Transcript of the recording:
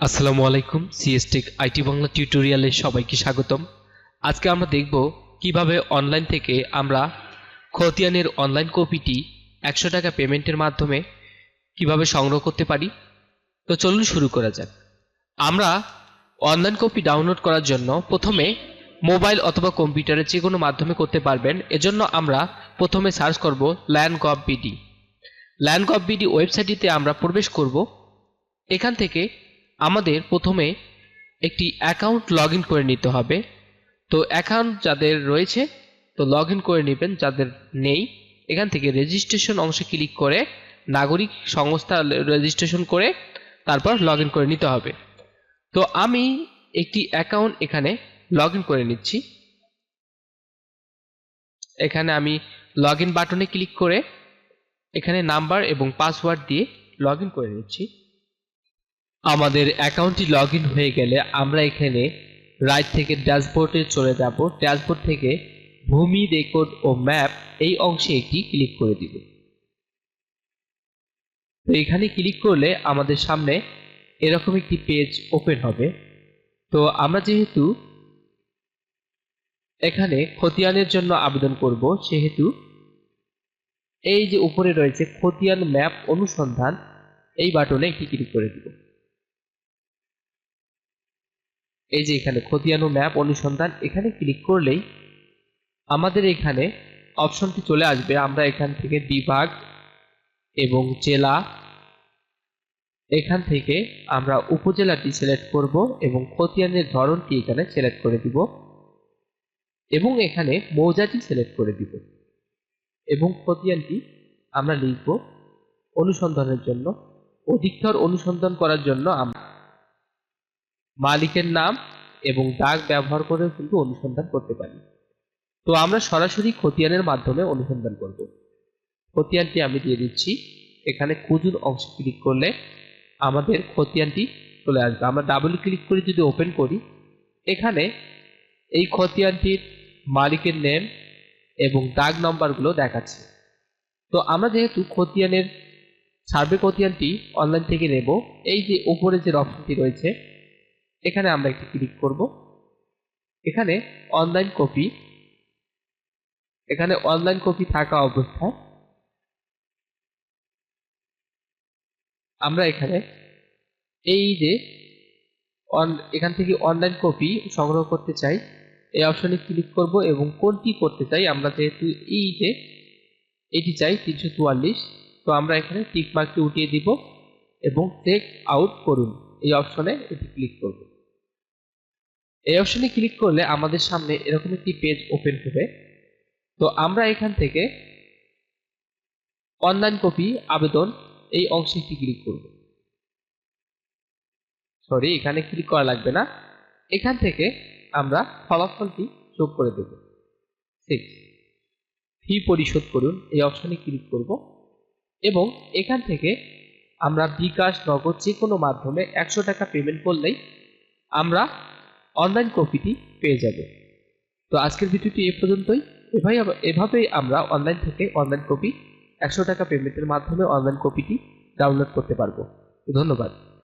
আসসালামু আলাইকুম সিএসটেক আইটি বাংলা টিউটোরিয়ালে সবাইকে স্বাগতম। আজকে আমরা দেখব কীভাবে অনলাইন থেকে আমরা খতিয়ানের অনলাইন কপিটি একশো টাকা পেমেন্টের মাধ্যমে কীভাবে সংগ্রহ করতে পারি। তো চলুন শুরু করা যাক। আমরা অনলাইন কপি ডাউনলোড করার জন্য প্রথমে মোবাইল অথবা কম্পিউটারে যে কোনো মাধ্যমে করতে পারবেন। এজন্য আমরা প্রথমে সার্চ করব land gov BD land gov BD ওয়েবসাইটটিতে আমরা প্রবেশ করব। এখান থেকে আমাদের প্রথমে একটি অ্যাকাউন্ট লগ করে নিতে হবে। তো অ্যাকাউন্ট যাদের রয়েছে, তো লগ করে নেবেন, যাদের নেই, এখান থেকে রেজিস্ট্রেশন অংশে ক্লিক করে নাগরিক সংস্থা রেজিস্ট্রেশন করে তারপর লগ করে নিতে হবে। তো আমি একটি অ্যাকাউন্ট এখানে লগ করে নিচ্ছি। এখানে আমি লগ বাটনে ক্লিক করে এখানে নাম্বার এবং পাসওয়ার্ড দিয়ে লগ করে নিচ্ছি। আমাদের অ্যাকাউন্টটি লগ হয়ে গেলে আমরা এখানে রাইট থেকে ড্যাশবোর্ডে চলে যাব। ড্যাশবোর্ড থেকে ভূমি রেকর্ড ও ম্যাপ এই অংশে একটি ক্লিক করে দিব। তো এখানে ক্লিক করলে আমাদের সামনে এরকম একটি পেজ ওপেন হবে। তো আমরা যেহেতু এখানে খতিয়ানের জন্য আবেদন করব, সেহেতু এই যে উপরে রয়েছে খতিয়ান ম্যাপ অনুসন্ধান, এই বাটনে একটি ক্লিক করে দিব। এই যে এখানে খতিয়ানো ম্যাপ অনুসন্ধান, এখানে ক্লিক করলেই আমাদের এখানে অপশনটি চলে আসবে। আমরা এখান থেকে বিভাগ এবং জেলা, এখান থেকে আমরা উপজেলাটি সিলেক্ট করব এবং খতিয়ানের ধরনটি এখানে সিলেক্ট করে দিব এবং এখানে মৌজাটি সিলেক্ট করে দিব এবং খতিয়ানটি আমরা লিখব অনুসন্ধানের জন্য। অধিকতর অনুসন্ধান করার জন্য আমরা মালিকের নাম এবং দাগ ব্যবহার করেও কিন্তু অনুসন্ধান করতে পারি। তো আমরা সরাসরি খতিয়ানের মাধ্যমে অনুসন্ধান করব। খতিয়ানটি আমি দিয়ে দিচ্ছি। এখানে খুঁজুন অংশ ক্লিক করলে আমাদের খতিয়ানটি চলে আসবে। আমরা ডাবল ক্লিক করে যদি ওপেন করি, এখানে এই খতিয়ানটির মালিকের নেম এবং দাগ নম্বরগুলো দেখাচ্ছে। তো আমরা যেহেতু খতিয়ানের, সার্ভে খতিয়ানটি অনলাইন থেকে নেব, এই যে উপরে যে অপশনটি রয়েছে এখানে আমরা একটি ক্লিক করব। এখানে অনলাইন কপি এখানে অনলাইন কপি থাকা অবস্থায় আমরা এখানে এই যে এখান থেকে অনলাইন কপি সংগ্রহ করতে চাই, এই অপশনে ক্লিক করব এবং কোনটি করতে চাই, আমরা যেহেতু এই যে এটি চাই, তিনশো চুয়াল্লিশ, তো আমরা এখানে টিক মার্কটি উঠিয়ে দিব এবং চেক আউট করুন। এই অপশনে এটি ক্লিক করব। এই অপশনে ক্লিক করলে আমাদের সামনে এরকম একটি পেজ ওপেন হবে তো আমরা এখান থেকে অনলাইন কপি আবেদন এই অংশে একটি ক্লিক করব। সরি এখানে ক্লিক করা লাগবে না। এখান থেকে আমরা ফলাফলটি যোগ করে দেব। সিক্স ফি পরিশোধ করুন, এই অপশনে ক্লিক করব। এবং এখান থেকে আমরা বিকাশ নগদ যে কোনো মাধ্যমে একশো টাকা পেমেন্ট করলেই আমরা অনলাইন কপিটি পেয়ে যাবে। তো আজকের ভিডিওটি এ পর্যন্তই। এভাবে এভাবেই আমরা অনলাইন থেকে অনলাইন কপি একশো টাকা পেমেন্টের মাধ্যমে অনলাইন কপিটি ডাউনলোড করতে পারব। ধন্যবাদ।